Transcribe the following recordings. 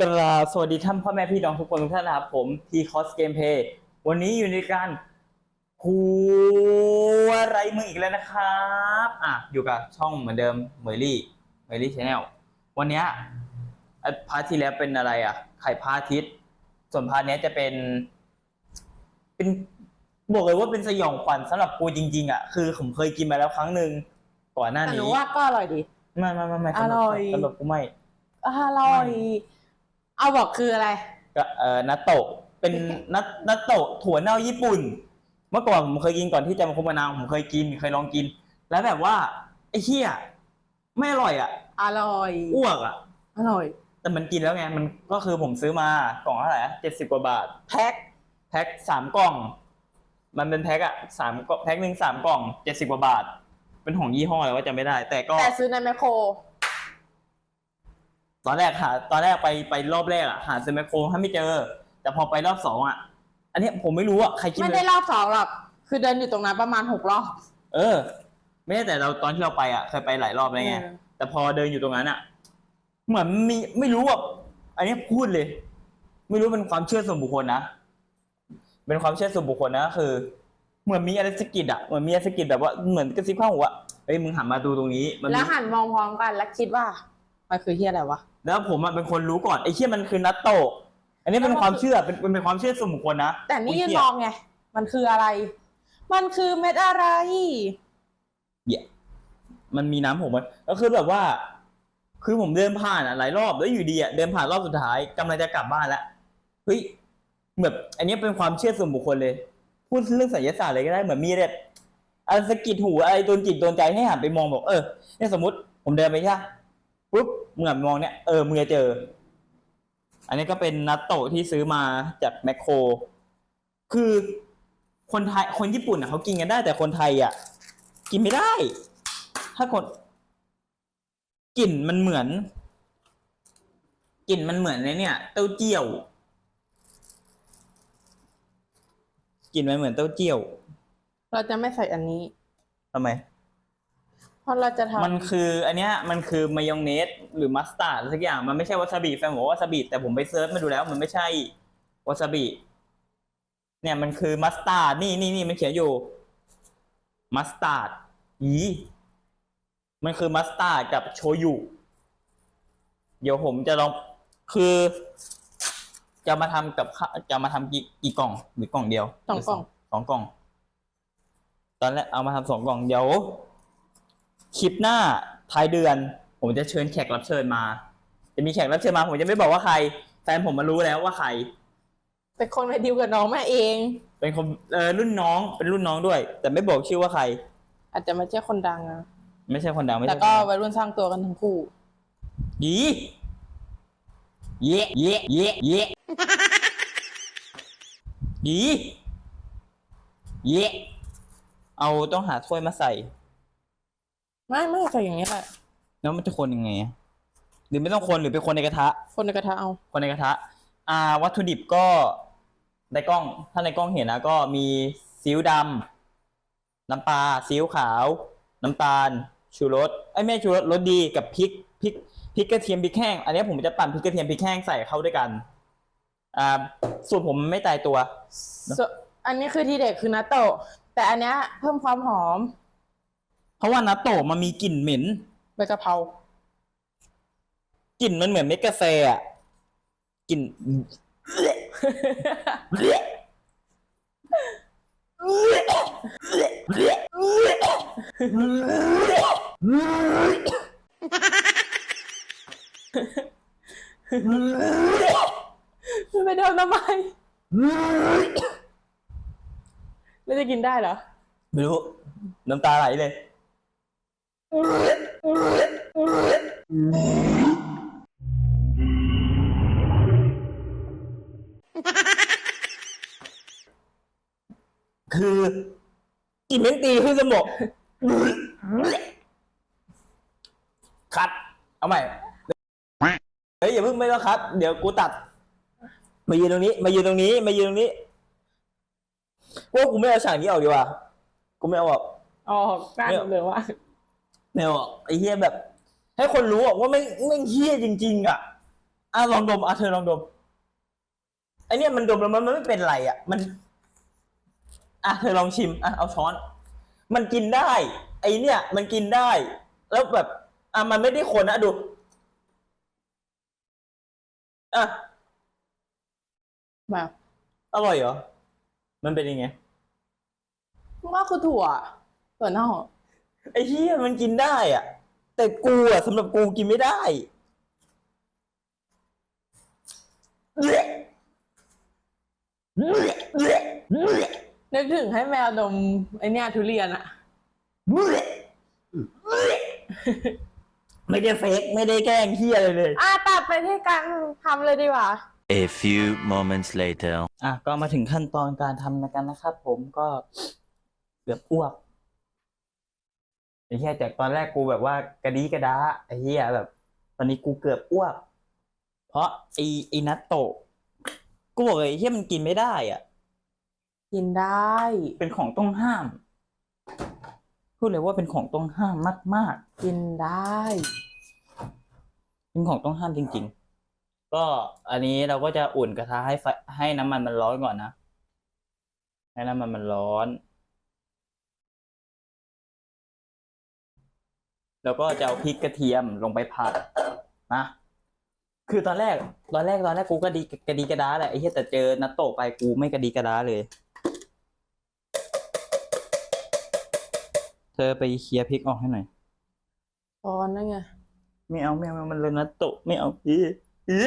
กราบสวัสดีท่านพ่อแม่พี่น้องทุกคนทุกท่านนะครับผมทีคอสเกมเพย์วันนี้อยู่ในการคูอะไรมึงอีกแล้วนะครับอะอยู่กับช่องเหมือนเดิมเมยลี่เมยลี่ชาแนลวันเนี้ยอะพาร์ทที่แล้วเป็นอะไรอะ ไข่พระอาทิตย์ส่วนพาร์ทเนี้ยจะเป็น เป็นบอกเลยว่าเป็นสยองขวัญสำหรับกูจริง ๆ อะ คือผมเคยกินมาแล้วครั้งหนึ่งก่อนหน้าแต่หนูนี้ว่าก็อร่อยดีไม่ไม่ไม่ไม่สำหอร่อยสำหรับกูไม่อร่อย เอาบอกคืออะไร ก็เอ่อนัตโตะเป็นนัตนัตโตะถั่วเน่าญี่ปุ่น เมื่อก่อนผมเคยกินก่อนที่จะมาคบมานาวผมเคยกินเคยลองกิน แล้วแบบว่าไอ้เหี้ยไม่อร่อยอะอร่อย อ้วกอะ อร่อย แต่มันกินแล้วไงมันก็คือผมซื้อมากล่องเท่าไหร่เจ็ดสิบกว่าบาท แพ็คแพ็คสามกล่อง มันเป็นแพ็คอะสามกล่องแพ็คหนึ่งสามกล่องเจ็ดสิบกว่าบาท เป็นของยี่ห้ออะไรว่าจำไม่ได้ แต่ก็แต่ซื้อในแมคโคร ตอนแรกหาตอนแรกไปไปรอบแรกอะหาซื้อแมคโครให้ไม่เจอ แต่พอไปรอบสองอะอันเนี้ยผมไม่รู้อะใครกินไม่เลได้ยรอบสองหรอก คือเดินอยู่ตรงนั้นประมาณหกรอบเออ ไม่ใช่แต่เราตอนที่เราไปอะเคยไปหลายรอบแล้วไง เออแต่พอเดินอยู่ตรงนั้นอะเหมือนมีไม่รู้อะอันเนี้ยพูดเลย ไม่รู้เป็นความเชื่อส่วนบุคคลนะเป็นความเชื่อส่วนบุคคลนะคือ เหมือนมีอะไรสะกิดอะเหมือนมีอะไรสะกิดแบบว่าเหมือนกระซิบข้างหูอะเอ้ยมึงหันมาดูตรงนี้มันมีแล้วหันมองพร้อมกันแล้วคิดว่า มันคือเฮียอะไรวะ แล้วผมอะเป็นคนรู้ก่อนไอ้เชี่ยมันคือนัตโตะอันนี้เป็นความเชื่อเป็นเป็นเป็นความเชื่อส่วนบุคคลนะแต่นี่ยืนไเหี้มองไง มันคืออะไร มันคือเม็ดอะไรมันมีน้ำผมมันก็คือแบบว่า คือผมเดินผ่านอะหลายรอบแล้วอยู่ดีอะเดินผ่านรอบสุดท้ายกำลังจะกลับบ้านแล้วเฮ้ยแบบอันนี้เป็นความเชื่อส่วนบุคคลเลย พูดเรื่องไสยศาสตร์เลยก็ได้เหมือนมีแบบอะไรสะกิดหูอะไรโดนจิตโดนใจให้หันไปมองบอกเออเนี่ยสมมติผมเดินไปใช่ปะ ปุ๊บมึงหันไปมองเนี่ยเออมึงจะเจอ อันนี้ก็เป็นนัตโตะที่ซื้อมาจากแมคโคร คือคนไทยคนญี่ปุ่นอะเขากินกันได้ แต่คนไทยอะ กินไม่ได้ ถ้าคนกลิ่นมันเหมือนกลิ่นมันเหมือนในเนี่ย เต้าเจี้ยวกลิ่นมันเหมือนเต้าเจี้ยว เราจะไม่ใส่อันนี้ทำไมเพ ราะเราจะทำมันคืออันเนี้ยมันคือมายองเนสหรือมัสตาร์ดอะไรสักอย่างมันไม่ใช่วาซาบิแฟนบอกว่าวาซาบิแต่ผมไปเซิร์ชมาดูแล้ว มันไม่ใช่วาซาบิเนี่ยมันคือมัสตาร์ดนี่นี่นี่มันเขียนอยู่มัสตาร์ดอีมันคือมัสตาร์ดกับโชยุเดี๋ยวผมจะลองคือ จะมาทำกับข้าวจะมาทำกี่กี่กล่องหรือกล่องเดียวสองกล่อง สองกล่อง ตอนแรกเอามาทำสองกล่องเดี๋ยว คลิปหน้าท้ายเดือน ผมจะเชิญแขกรับเชิญมา จะมีแขกรับเชิญมา ผมจะไม่บอกว่าใคร แฟนผมมารู้แล้วว่าใคร เป็นคนไปดิวกับน้องแม่เอง เป็นคนเออรุ่นน้องเป็นรุ่นน้องด้วย แต่ไม่บอกชื่อว่าใคร อาจจะไม่ใช่คนดังนะไม่ใช่คนดังไม่แต่ใช่ก็คนดังวัยรุ่นสร้างตัวกันทั้งคู่ยีเย่เย่เย่เย่ยีเย่เอาต้องหาถ้วยมาใส่ ไม่ไม่ใส่อย่างนี้แหละแล้วมันจะคนยังไงอะหรือไม่ต้องคนหรือเป็นคนในกระทะ คนในกระทะเอาคนในกระทะ อ่า วัตถุดิบก็ในกล้อง ถ้าในกล้องเห็นนะก็มีซีอิ๊วดำน้ำปลาซีอิ๊วขาว น้ำตาล ชูรสไอ้ยไม่ใช่ชูรสรสดีกับพริกพริกพริกกระเทียมพริกแห้งอันนี้ผมจะปั่นพริกกระเทียมพริกแห้งใส่เข้าด้วยกัน อ่า สูตรผมไม่ตายตัว ส่วนอันนี้คือที่เด็ดคือนัตโตะแต่อันเนี้ยเพิ่มความหอม เพราะว่านัตโตะมันมีกลิ่นเหม็นใบกะเพรากลิ่นมันเหมือนเม็ดกาแฟอะกลิ่นไม่เดิมทำไมแล้วจะกินได้เหรอ ไม่รู้ น้ำตาไหลเลย คือ กินเม้นตีขึ้นสมองคัด เอาใหม่เฮ้ยอย่าเพิ่งไม่ต้องคัด เดี๋ยวกูตัด มายืนตรงนี้ มายืนตรงนี้ มายืนตรงนี้ว่ากูไม่เอาฉากนี้ออกดีกว่า กูไม่เอาออกอ๋อน่าเนี่ยเหลือว่า ไม่เอาออกไอ้เฮียแบบ ให้คนรู้อะว่าไม่ไม่งเฮียจริง ๆอะอะลองดมอะเธอลองดมไอเนี่ยมันดมแล้วมันมันไม่เป็นไรอะมัน อะเธอลองชิมอะเอาช้อน มันกินได้ ไอเนี่ย มันกินได้ แล้วแบบ อะมันไม่ได้คนนะดูอะแบบอร่อยเหรอ มันเป็นยังไงก็คือถั่วถั่วเน่า ไอ้เหี้ยมันกินได้อะ แต่กูอะสำหรับกูกินไม่ได้เละเละเละเละนึกถึงให้แมวดมไอเนี่ยทุเรียนอะไม่ได้เฟกไม่ได้แกล้งเหี้ยอะไรเลย อะตัดไปที่การทำเลยดีกว่า A few moments later. อะก็มาถึงขั้นตอนการทำกันนะครับผมก็เกือบอ้วก ไอ้เหี้ยจากตอนแรกกูแบบว่ากระดีกระดาไอ้เหี้ยแบบ ตอนนี้กูเกือบอ้วก เพราะไอ้ไอ้นัตโตะกูบอกเลยไอ้เหี้ยมันกินไม่ได้อะ กินได้ เป็นของต้องห้าม พูดเลยว่าเป็นของต้องห้ามมากกินได้ ๆ เป็นของต้องห้ามจริง ๆ ก็อันนี้เราก็จะอุ่นกระทะให้ไฟให้น้ำมันมันร้อนก่อนนะ ให้น้ำมันมันร้อน แล้วก็จะเอาพริกกระเทียมลงไปผัดนะคือตอนแรก ตอนแรกตอนแรกกูก็ดีกระดีกระดาแหละไอ้เหี้ยแต่เจอนัตโตะไปกูไม่กระดีกระดาเลย เธอไปเคลียร์พริกออกให้หน่อยตอนนั่นไง ไม่เอาไม่เอามันเลยนัตโตะไม่เอาอีอี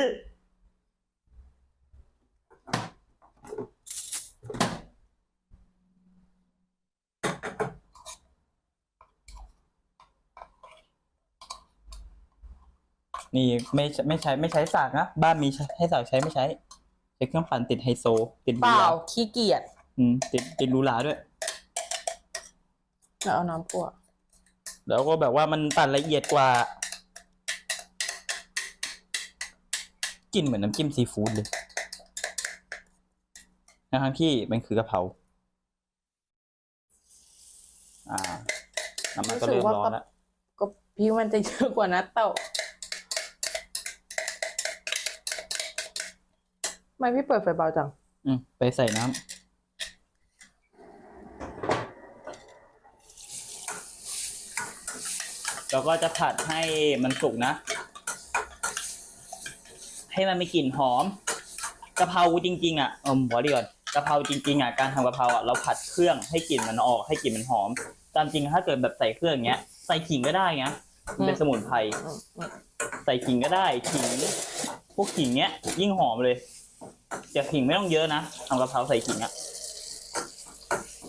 นี่ไม่ใช่ไม่ใช้ไม่ใช้สากนะบ้านมีใช้ให้สากใช้ไม่ใช้ใช้เครื่องปั่นติดไฮโซ ติดหเปรูล่าหราขี้เกียจอืมติดติดหรูหราด้วยแล้วเอาน้ำปั่วแล้วก็แบบว่ามันตัดละเอียดกว่ากลิ่นเหมือนน้ำจิ้มซีฟู้ดเลยทั้งๆที่มันคือกะเพราอ่าน้ำมันก็เริ่มร้อนแล้วก็พี่มันจะเยอะกว่านัตโตะ ไมพี่เปิดไฟเบาจัง อืมไปใส่น้ำแล้วก็จะผัดให้มันสุกนะ ให้มันมีกลิ่นหอมกะเพราจริง ๆ อะเออขอดีก่อนกะเพราจริงๆอะการทำกะเพราอะเราผัดเครื่องให้กลิ่นมันออกให้กลิ่นมันหอม ตามจริงถ้าเกิดแบบใส่เครื่องอย่างเงี้ย ใส่ขิงก็ได้เงี้ยมันเป็นสมุนไพรอืมอืมใส่ขิงก็ได้ขิงพวกขิงเนี้ยยิ่งหอมเลย แต่ขิงไม่ต้องเยอะนะทำกะเพราใส่ขิงอะ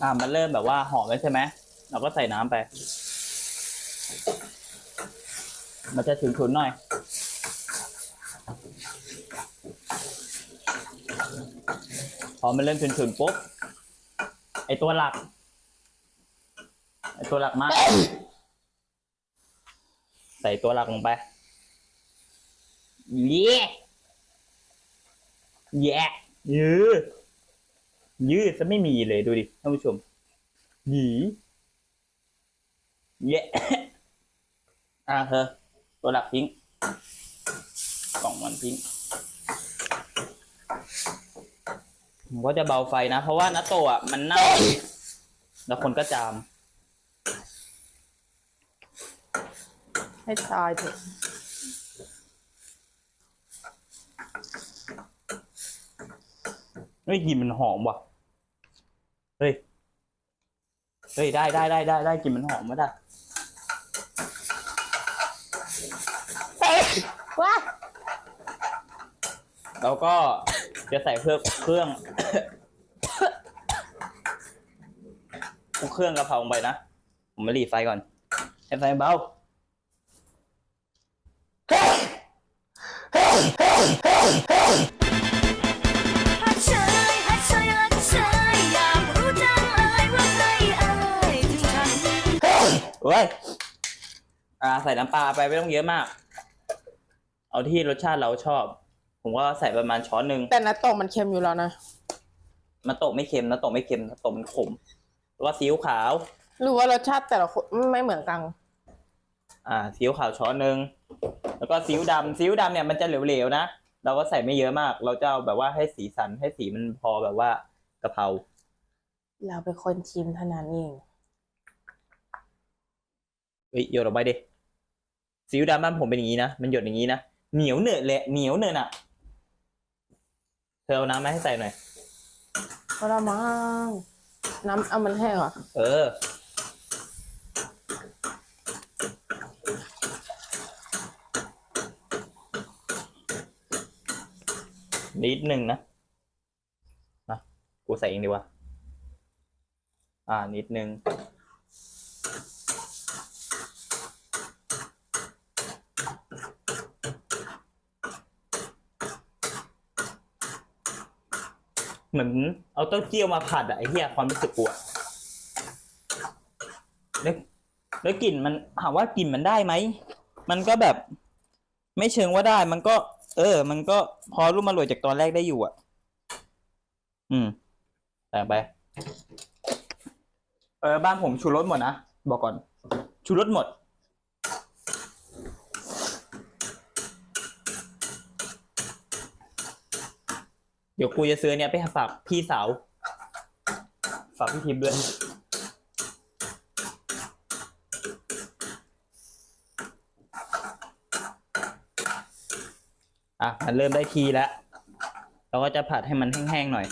อ่ามันเริ่มแบบว่าหอมแล้วใช่ไหมเราก็ใส่น้ำไป มันจะฉุนๆหน่อยพอมันเริ่มฉุนๆปุ๊บไอตัวหลักไอตัวหลักมาก ใส่ตัวหลักลงไปเย้ แย่ยืดยืดจะไม่มีเลยดูดิท่านผู้ชมหยีเย้อะเธอตัวหลักทิ้งกล่องมันทิ้งผมก็จะเบาไฟนะ เพราะว่านัตโตอะมันเน่าแล้วคนก็จาม ให้ตายเถอะ ฮ้ยกลิ่นมันหอมว่ะ เฮ้ย เฮ้ยได้ได้ได้ได้ได้กลิ่นมันหอมมาได้ว้าแล้วก็จะใส่เครื่องเครื่อง เครื่องกะเพราลงไปนะ ผมมาหลีไฟก่อนให้ไฟเบาฮัก เฮ้ยอ่าใส่น้ำปลาไปไม่ต้องเยอะมาก เอาที่รสชาติเราชอบ ผมก็ใส่ประมาณช้อนหนึ่งแต่นัตโตะมันเค็มอยู่แล้วนะมาโตะไม่เค็มนะโตะไม่เค็มนะโตะมันขมแล้วก็ซีอิ๊วขาว หรือว่ารสชาติแต่ละคนไม่เหมือนกัน อ่าซีอิ๊วขาวช้อนหนึ่งแล้วก็ซีอิ๊วดำซีอิ๊วดำเนี่ยมันจะเหลวๆนะเราก็ใส่ไม่เยอะมาก เราจะเอาแบบว่าให้สีสันให้สีมันพอแบบว่ากะเพราเราเป็นคนชิมเท่านั้นเอง เฮ้ยโยนออกไปดิซีอิ๊วดำบ้านผมเป็นอย่างนี้นะ มันหยดอย่างนี้นะ เหนียวเหนอะเละเหนียวเหนอะน่ะ เธอเอาน้ำมาให้ใส่หน่อยก็ละมั้งน้ำเอามันแห้งเหรอเออ นิดหนึ่งนะนะกูใส่เองดีกว่า อ่า นิดนึง เหมือนเอาเต้าเจี้ยวมาผัดอะไอ้เหี้ยความรู้สึกกูอะแล้วแล้วกลิ่นมันถามว่ากลิ่นมันได้ไหมมันก็แบบ ไม่เชิงว่าได้ มันก็ เออ มันก็พอรุ่มมาหลวยจากตอนแรกได้อยู่อะอืมแต่ไป เออบ้านผมชูรสหมดนะบอกก่อน ชูรสหมด เดี๋ยวกูจะซื้อเนี้ยไปฝากพี่สาว ฝากพี่ทิพย์ด้วย อะ มันเริ่มได้ทีแล้ว เราก็จะผัดให้มันแห้งๆหน่อย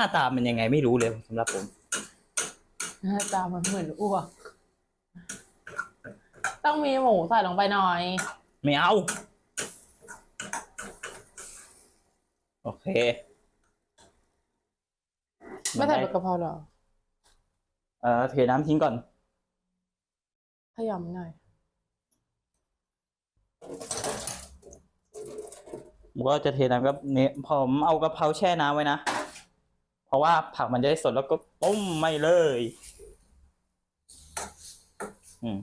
น้าตามันยังไงไม่รู้เลยสำหรับผม หน้าตามันเหมือนอ้วก ต้องมีหมูใส่ลงไปหน่อย ไม่เอา โอเคไม่ใส่ใบกะเพราหรอเออเทน้ำทิ้งก่อน ขยำหน่อยผมก็จะเทน้ำกับเนี่ยผมเอากะเพราแช่น้ำไว้นะ เพราะว่าผักมันจะได้สดแล้วก็ต้มไม่เลย อืม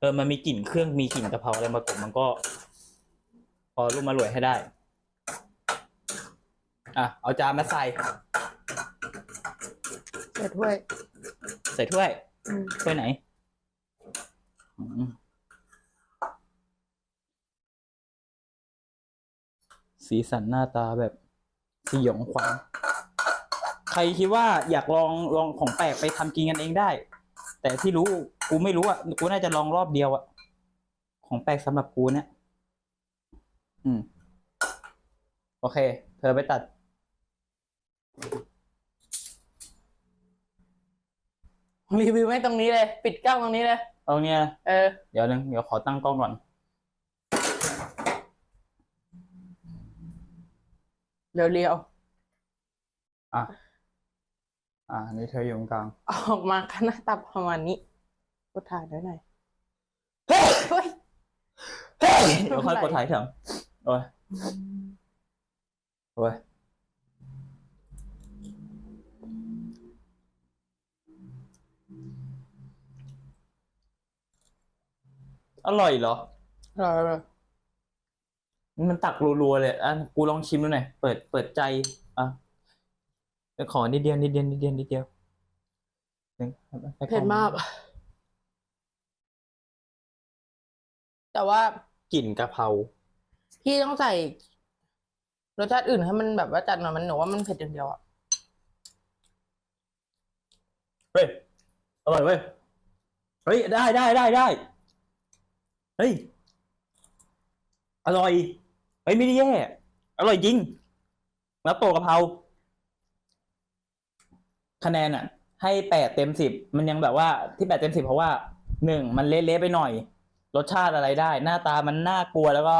เออมันมีกลิ่นเครื่องมีกลิ่นกะเพราอะไรมากบมันก็ พอรุ่มมารวยให้ได้ อะ เอาจานมาใส่เดี๋ยวถ้วย ใส่ถ้วยอืม ถ้วยไหน สีสันหน้าตาแบบสยองขวัญใครคิดว่าอยากลองลองของแปลกไปทำกินกันเองได้ แต่ที่รู้กูไม่รู้อะกูน่าจะลองรอบเดียวอะของแปลกสำหรับกูเนี่ยอืม โอเค เธอไปตัดรีวิวไม่ตรงนี้เลย ปิดกล้องตรงนี้เลยเอาเนี่ยเออ เดี๋ยวนึงเดี๋ยวขอตั้งกล้องก่อน เร็วเรียวอะ อ่านี่เธออยู่ตรงกลาง ๆออกมาขนาดตับประมาณนี้กดถ่ายด้วยหน่อยเฮ้ย เดี๋ยวค่อยกดถ่ายเถอะโอ้ยโอ้ยอร่อยเหรอรอรอ มันตักรัวๆเลยอะกูลองชิมดูหน่อยเปิดเปิดใจอะเดี๋ยวขอนิดเดียวนิดเดียวนิดเดียวนิดเดียวหนึ่งไปก่อนเผ็ดมาก แต่ว่ากลิ่นกะเพราพี่ต้องใส่รสชาติอื่นให้มันแบบว่าจัดหน่อยมันหนูว่ามันเผ็ดอย่างเดียวอะเฮ้ยอร่อยเว้ยเฮ้ยได้ได้ได้ได้เฮ้ยอร่อย เฮ้ยไม่ได้แย่ อร่อยจริงแล้วโตกะเพราคะแนนอะ ให้แปดเต็มสิบมันยังแบบว่าที่แปดเต็มสิบเพราะว่าหนึ่งมันเละๆไปหน่อย รสชาติอะไรได้ หน้าตามันน่ากลัวแล้วก็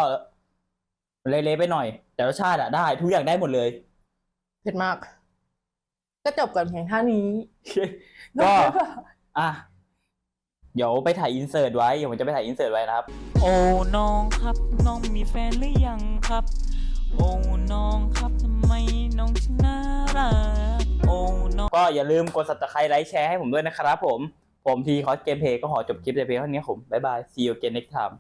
เละๆไปหน่อย แต่รสชาติอะได้ทุกอย่างได้หมดเลย เผ็ดมาก ก็จบกันเพียงเท่านี้ ก็ อะ เดี๋ยวไปถ่ายอินเสิร์ตไว้เดี๋ยวผมจะไปถ่ายอินเสิร์ตไว้นะครับ โอ้น้องครับน้องมีแฟนหรือยังครับ โอ้น้องครับทำไมน้องถึงน่ารักโอ้น้องก็อย่าลืมกด subscribe ไลค์แชร์ให้ผมด้วยนะครับผม ผมทีคอสเกมเพย์ก็ขอจบคลิปแต่เพียงเท่านี้ครับผมบ๊ายบาย see you again next time